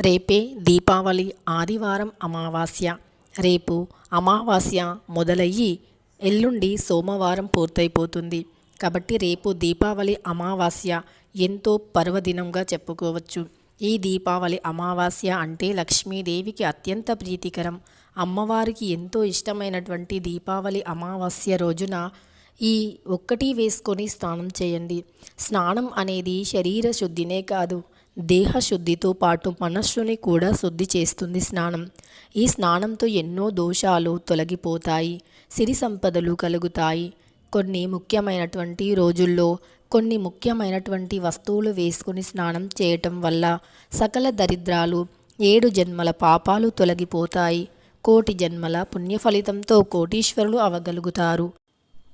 రేపే దీపావళి ఆదివారం అమావాస్య. రేపు అమావాస్య మొదలయ్యి ఎల్లుండి సోమవారం పూర్తయిపోతుంది. కాబట్టి రేపు దీపావళి అమావాస్య ఎంతో పర్వదినంగా చెప్పుకోవచ్చు. ఈ దీపావళి అమావాస్య అంటే లక్ష్మీదేవికి అత్యంత ప్రీతికరం. అమ్మవారికి ఎంతో ఇష్టమైనటువంటి దీపావళి అమావాస్య రోజున ఈ ఒక్కటి వేసుకొని స్నానం చేయండి. స్నానం అనేది శరీర శుద్ధినే కాదు. దేహశుద్ధితో పాటు మనస్సుని కూడా శుద్ధి చేస్తుంది స్నానం. ఈ స్నానంతో ఎన్నో దోషాలు తొలగిపోతాయి సిరి సంపదలు కలుగుతాయి. కొన్ని ముఖ్యమైనటువంటి రోజుల్లో కొన్ని ముఖ్యమైనటువంటి వస్తువులు వేసుకుని స్నానం చేయటం వల్ల సకల దరిద్రాలు ఏడు జన్మల పాపాలు తొలగిపోతాయి. కోటి జన్మల పుణ్య ఫలితంతో కోటీశ్వరులు అవగలుగుతారు.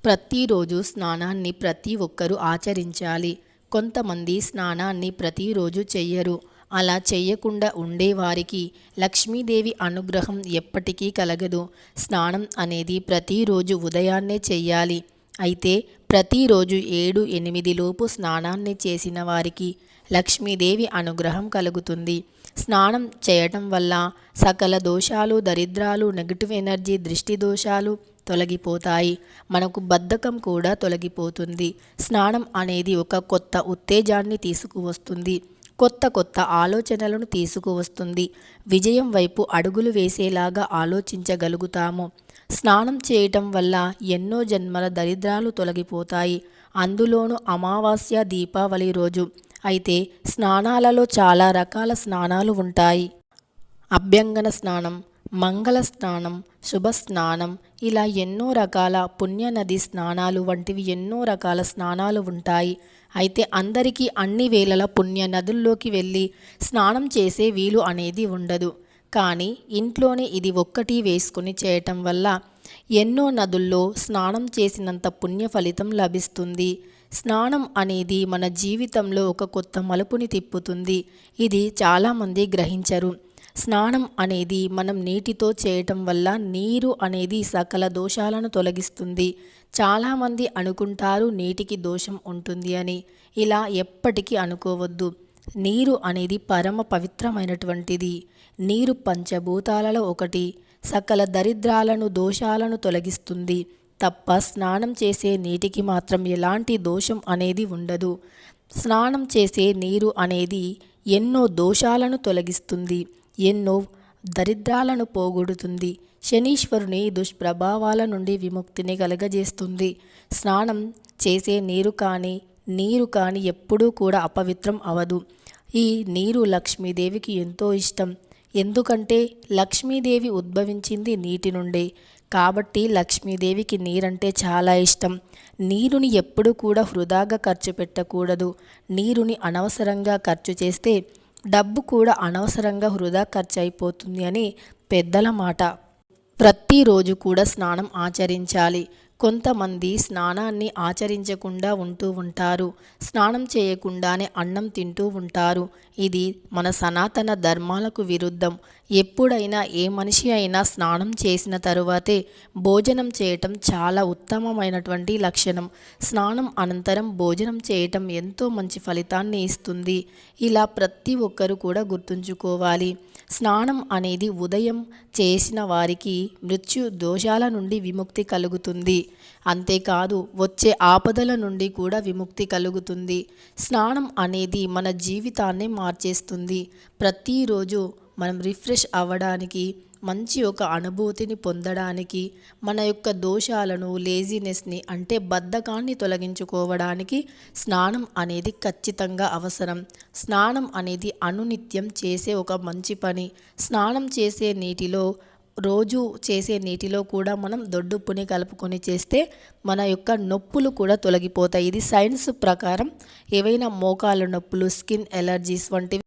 ప్రతిరోజు స్నానాన్ని ప్రతి ఒక్కరూ ఆచరించాలి. కొంతమంది స్నానాన్ని ప్రతిరోజు చెయ్యరు. అలా చెయ్యకుండా ఉండేవారికి లక్ష్మీదేవి అనుగ్రహం ఎప్పటికీ కలగదు. స్నానం అనేది ప్రతిరోజు ఉదయాన్నే చెయ్యాలి. అయితే ప్రతిరోజు ఏడు ఎనిమిది లోపు స్నానాన్ని చేసిన వారికి లక్ష్మీదేవి అనుగ్రహం కలుగుతుంది. స్నానం చేయటం వల్ల సకల దోషాలు దరిద్రాలు నెగిటివ్ ఎనర్జీ దృష్టి దోషాలు తొలగిపోతాయి. మనకు బద్ధకం కూడా తొలగిపోతుంది. స్నానం అనేది ఒక కొత్త ఉత్తేజాన్ని తీసుకువస్తుంది. కొత్త కొత్త ఆలోచనలను తీసుకువస్తుంది. విజయం వైపు అడుగులు వేసేలాగా ఆలోచించగలుగుతాము. స్నానం చేయటం వల్ల ఎన్నో జన్మల దరిద్రాలు తొలగిపోతాయి. అందులోనూ అమావాస్య దీపావళి రోజు. అయితే స్నానాలలో చాలా రకాల స్నానాలు ఉంటాయి. అభ్యంగన స్నానం మంగళ స్నానం శుభ స్నానం ఇలా ఎన్నో రకాల పుణ్యనది స్నానాలు వంటివి ఎన్నో రకాల స్నానాలు ఉంటాయి. అయితే అందరికీ అన్ని వేళల పుణ్య నదుల్లోకి వెళ్ళి స్నానం చేసే వీలు అనేది ఉండదు. కానీ ఇంట్లోనే ఇది ఒక్కటి వేసుకుని చేయటం వల్ల ఎన్నో నదుల్లో స్నానం చేసినంత పుణ్య ఫలితం లభిస్తుంది. స్నానం అనేది మన జీవితంలో ఒక కొత్త మలుపుని తిప్పుతుంది. ఇది చాలామంది గ్రహించరు. స్నానం అనేది మనం నీటితో చేయటం వల్ల నీరు అనేది సకల దోషాలను తొలగిస్తుంది. చాలామంది అనుకుంటారు నీటికి దోషం ఉంటుంది అని. ఇలా ఎప్పటికీ అనుకోవద్దు. నీరు అనేది పరమ పవిత్రమైనటువంటిది. నీరు పంచభూతాలలో ఒకటి. సకల దరిద్రాలను దోషాలను తొలగిస్తుంది. తప్ప స్నానం చేసే నీటికి మాత్రం ఎలాంటి దోషం అనేది ఉండదు. స్నానం చేసే నీరు అనేది ఎన్నో దోషాలను తొలగిస్తుంది. ఎన్నో దరిద్రాలను పోగొడుతుంది. శనీశ్వరుని దుష్ప్రభావాల నుండి విముక్తిని కలగజేస్తుంది. స్నానం చేసే నీరు కానీ నీరు కానీ ఎప్పుడూ కూడా అపవిత్రం అవదు. ఈ నీరు లక్ష్మీదేవికి ఎంతో ఇష్టం. ఎందుకంటే లక్ష్మీదేవి ఉద్భవించింది నీటి నుండే. కాబట్టి లక్ష్మీదేవికి నీరంటే చాలా ఇష్టం. నీరుని ఎప్పుడు కూడా వృధాగా ఖర్చు పెట్టకూడదు. నీరుని అనవసరంగా ఖర్చు చేస్తే డబ్బు కూడా అనవసరంగా వృధా ఖర్చు అయిపోతుంది అని పెద్దల మాట. ప్రతిరోజు కూడా స్నానం ఆచరించాలి. కొంతమంది స్నానాన్ని ఆచరించకుండా ఉంటూ ఉంటారు స్నానం చేయకుండానే అన్నం తింటూ ఉంటారు. ఇది మన సనాతన ధర్మాలకు విరుద్ధం. ఎప్పుడైనా ఏ మనిషి అయినా స్నానం చేసిన తరువాతే భోజనం చేయటం చాలా ఉత్తమమైనటువంటి లక్షణం. స్నానం అనంతరం భోజనం చేయటం ఎంతో మంచి ఫలితాన్ని ఇస్తుంది. ఇలా ప్రతి ఒక్కరు కూడా గుర్తుంచుకోవాలి. స్నానం అనేది ఉదయం చేసిన వారికి మృత్యు దోషాల నుండి విముక్తి కలుగుతుంది. అంతేకాదు వచ్చే ఆపదల నుండి కూడా విముక్తి కలుగుతుంది. స్నానం అనేది మన జీవితాన్ని మార్చేస్తుంది. ప్రతిరోజు మనం రిఫ్రెష్ అవ్వడానికి మంచి ఒక అనుభూతిని పొందడానికి మన యొక్క దోషాలను లేజినెస్ని అంటే బద్ధకాన్ని తొలగించుకోవడానికి స్నానం అనేది ఖచ్చితంగా అవసరం. స్నానం అనేది అనునిత్యం చేసే ఒక మంచి పని. స్నానం చేసే నీటిలో రోజు చేసే నీటిలో కూడా మనం దొడ్డుప్పుని కలుపుకొని చేస్తే మన యొక్క నొప్పులు కూడా తొలగిపోతాయి. ఇది సైన్స్ ప్రకారం ఏవైనా మోకాలు నొప్పులు స్కిన్ ఎలర్జీస్ వంటివి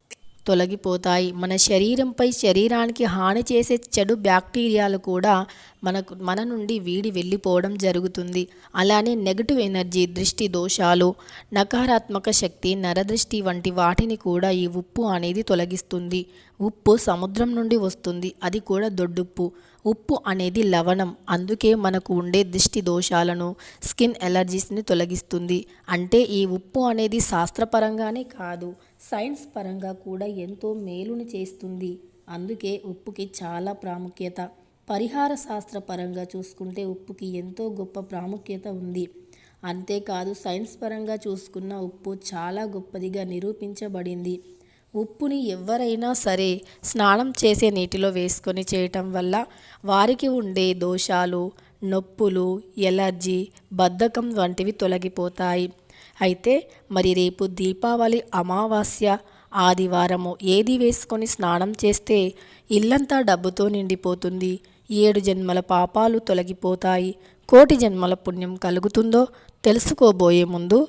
తొలగిపోతాయి. మన శరీరంపై శరీరానికి హాని చేసే చెడు బ్యాక్టీరియాలు కూడా మనకు మన నుండి వీడి వెళ్ళిపోవడం జరుగుతుంది. అలానే నెగటివ్ ఎనర్జీ దృష్టి దోషాలు నకారాత్మక శక్తి నరదృష్టి వంటి వాటిని కూడా ఈ ఉప్పు అనేది తొలగిస్తుంది. ఉప్పు సముద్రం నుండి వస్తుంది. అది కూడా దొడ్డుప్పు. ఉప్పు అనేది లవణం. అందుకే మనకు ఉండే దిష్టి దోషాలను స్కిన్ ఎలర్జీస్ని తొలగిస్తుంది. అంటే ఈ ఉప్పు అనేది శాస్త్రపరంగానే కాదు సైన్స్ పరంగా కూడా ఎంతో మేలుని చేస్తుంది. అందుకే ఉప్పుకి చాలా ప్రాముఖ్యత. పరిహార శాస్త్ర పరంగా చూసుకుంటే ఉప్పుకి ఎంతో గొప్ప ప్రాముఖ్యత ఉంది. అంతేకాదు సైన్స్ పరంగా చూసుకున్న ఉప్పు చాలా గొప్పదిగా నిరూపించబడింది. ఉప్పుని ఎవరైనా సరే స్నానం చేసే నీటిలో వేసుకొని చేయటం వల్ల వారికి ఉండే దోషాలు నొప్పులు ఎలర్జీ బద్ధకం వంటివి తొలగిపోతాయి. అయితే మరి రేపు దీపావళి అమావాస్య ఆదివారము ఏది వేసుకొని స్నానం చేస్తే ఇల్లంతా డబ్బుతో నిండిపోతుంది. ఏడు జన్మల పాపాలు తొలగిపోతాయి. కోటి జన్మల పుణ్యం కలుగుతుందో తెలుసుకోబోయే ముందు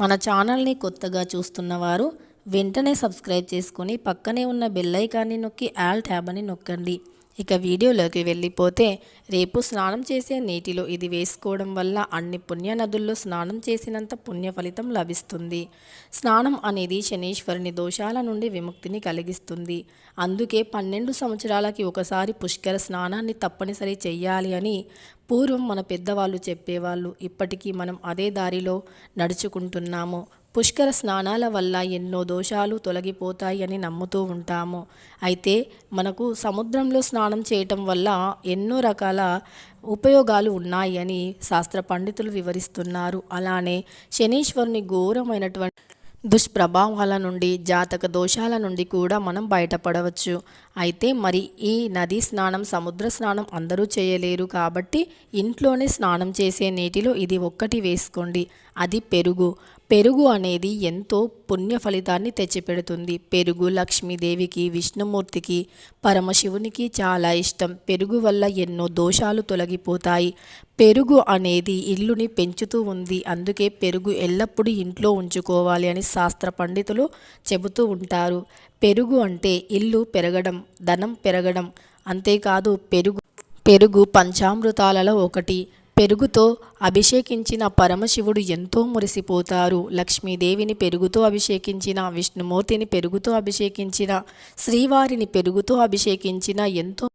మన ఛానల్ని కొత్తగా చూస్తున్నవారు వెంటనే సబ్స్క్రైబ్ చేసుకొని పక్కనే ఉన్న బెల్లైకాన్ని నొక్కి ఆల్ ట్యాబ్ అని నొక్కండి. ఇక వీడియోలోకి వెళ్ళిపోతే రేపు స్నానం చేసే నీటిలో ఇది వేసుకోవడం వల్ల అన్ని పుణ్య నదుల్లో స్నానం చేసినంత పుణ్య ఫలితం లభిస్తుంది. స్నానం అనేది శనీశ్వరుని దోషాల నుండి విముక్తిని కలిగిస్తుంది. అందుకే పన్నెండు సంవత్సరాలకి ఒకసారి పుష్కర స్నానాన్ని తప్పనిసరి చేయాలి అని పూర్వం మన పెద్దవాళ్ళు చెప్పేవాళ్ళు. ఇప్పటికీ మనం అదే దారిలో నడుచుకుంటున్నాము. పుష్కర స్నానాల వల్ల ఎన్నో దోషాలు తొలగిపోతాయని నమ్ముతూ ఉంటాము. అయితే మనకు సముద్రంలో స్నానం చేయటం వల్ల ఎన్నో రకాల ఉపయోగాలు ఉన్నాయని శాస్త్ర పండితులు వివరిస్తున్నారు. అలానే శనీశ్వరుని ఘోరమైనటువంటి దుష్ప్రభావాల నుండి జాతక దోషాల నుండి కూడా మనం బయటపడవచ్చు. అయితే మరి ఈ నది స్నానం సముద్ర స్నానం అందరూ చేయలేరు కాబట్టి ఇంట్లోనే స్నానం చేసే నీటిలో ఇది ఒక్కటి వేసుకోండి. అది పెరుగు. పెరుగు అనేది ఎంతో పుణ్య ఫలితాన్ని తెచ్చిపెడుతుంది. పెరుగు లక్ష్మీదేవికి విష్ణుమూర్తికి పరమశివునికి చాలా ఇష్టం. పెరుగు వల్ల ఎన్నో దోషాలు తొలగిపోతాయి. పెరుగు అనేది ఇల్లుని పెంచుతూ ఉంది. అందుకే పెరుగు ఎల్లప్పుడూ ఇంట్లో ఉంచుకోవాలి అని శాస్త్ర పండితులు చెబుతూ ఉంటారు. పెరుగు అంటే ఇల్లు పెరగడం ధనం పెరగడం. అంతేకాదు పెరుగు పెరుగు పంచామృతాలలో ఒకటి. పెరుగుతో అభిషేకించిన పరమశివుడు ఎంతో మురిసిపోతారు. లక్ష్మీదేవిని పెరుగుతో అభిషేకించిన విష్ణుమూర్తిని పెరుగుతో అభిషేకించిన శ్రీవారిని పెరుగుతో అభిషేకించిన ఎంతో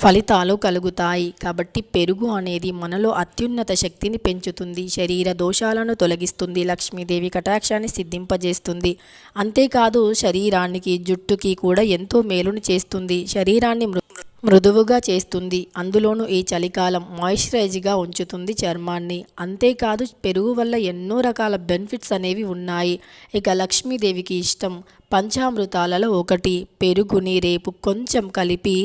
ఫలితాలు కలుగుతాయి. కాబట్టి పెరుగు అనేది మనలో అత్యున్నత శక్తిని పెంచుతుంది. శరీర దోషాలను తొలగిస్తుంది. లక్ష్మీదేవి కటాక్షాన్ని సిద్ధింపజేస్తుంది. అంతేకాదు శరీరానికి జుట్టుకి కూడా ఎంతో మేలుని చేస్తుంది. శరీరాన్ని మృ మృదువుగా చేస్తుంది. అందులోనూ ఈ చలికాలం మాయిశ్చరైజ్గా ఉంచుతుంది చర్మాన్ని. అంతేకాదు పెరుగు వల్ల ఎన్నో రకాల బెనిఫిట్స్ అనేవి ఉన్నాయి. ఇక లక్ష్మీదేవికి ఇష్టం పంచామృతాలలో ఒకటి. పెరుగుని రేపు కొంచెం కలిపి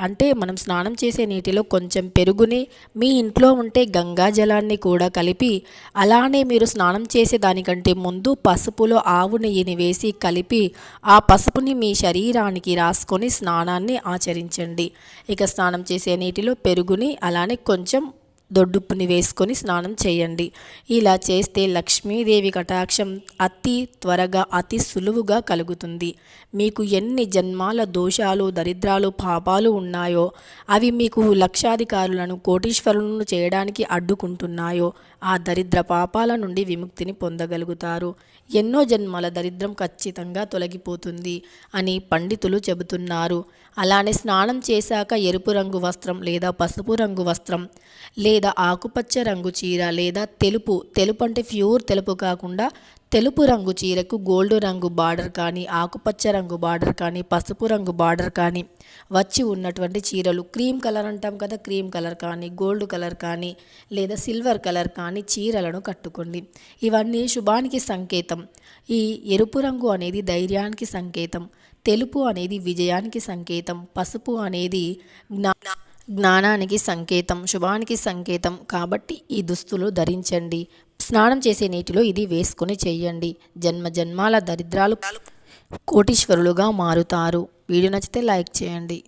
అంటే మనం స్నానం చేసే నీటిలో కొంచెం పెరుగుని మీ ఇంట్లో ఉంటే గంగా జలాన్ని కూడా కలిపి అలానే మీరు స్నానం చేసే దానికంటే ముందు పసుపులో ఆవు నెయ్యిని వేసి కలిపి ఆ పసుపుని మీ శరీరానికి రాసుకొని స్నానాన్ని ఆచరించండి. ఇక స్నానం చేసే నీటిలో పెరుగుని అలానే కొంచెం దొడ్డుప్పుని వేసుకొని స్నానం చేయండి. ఇలా చేస్తే లక్ష్మీదేవి కటాక్షం అతి త్వరగా అతి సులువుగా కలుగుతుంది. మీకు ఎన్ని జన్మాల దోషాలు దరిద్రాలు పాపాలు ఉన్నాయో అవి మీకు లక్షాధికారులను కోటీశ్వరులను చేయడానికి అడ్డుకుంటున్నాయో ఆ దరిద్ర పాపాల నుండి విముక్తిని పొందగలుగుతారు. ఎన్నో జన్మల దరిద్రం ఖచ్చితంగా తొలగిపోతుంది అని పండితులు చెబుతున్నారు. అలానే స్నానం చేశాక ఎరుపు రంగు వస్త్రం లేదా పసుపు రంగు వస్త్రం లే లేదా ఆకుపచ్చ రంగు చీర లేదా తెలుపు తెలుపు అంటే ప్యూర్ తెలుపు కాకుండా తెలుపు రంగు చీరకు గోల్డ్ రంగు బార్డర్ కానీ ఆకుపచ్చ రంగు బార్డర్ కానీ పసుపు రంగు బార్డర్ కానీ వచ్చి ఉన్నటువంటి చీరలు. క్రీమ్ కలర్ అంటాం కదా క్రీమ్ కలర్ కానీ గోల్డ్ కలర్ కానీ లేదా సిల్వర్ కలర్ కానీ చీరలను కట్టుకోండి. ఇవన్నీ శుభానికి సంకేతం. ఈ ఎరుపు రంగు అనేది ధైర్యానికి సంకేతం. తెలుపు అనేది విజయానికి సంకేతం. పసుపు అనేది జ్ఞా జ్ఞానానికి సంకేతం శుభానికి సంకేతం కాబట్టి ఈ దుస్తులు ధరించండి. స్నానం చేసే నీటిలో ఇది వేసుకొని చేయండి. జన్మ జన్మాల దరిద్రాలు కోటీశ్వరులుగా మారుతారు. వీడియో నచ్చితే లైక్ చేయండి.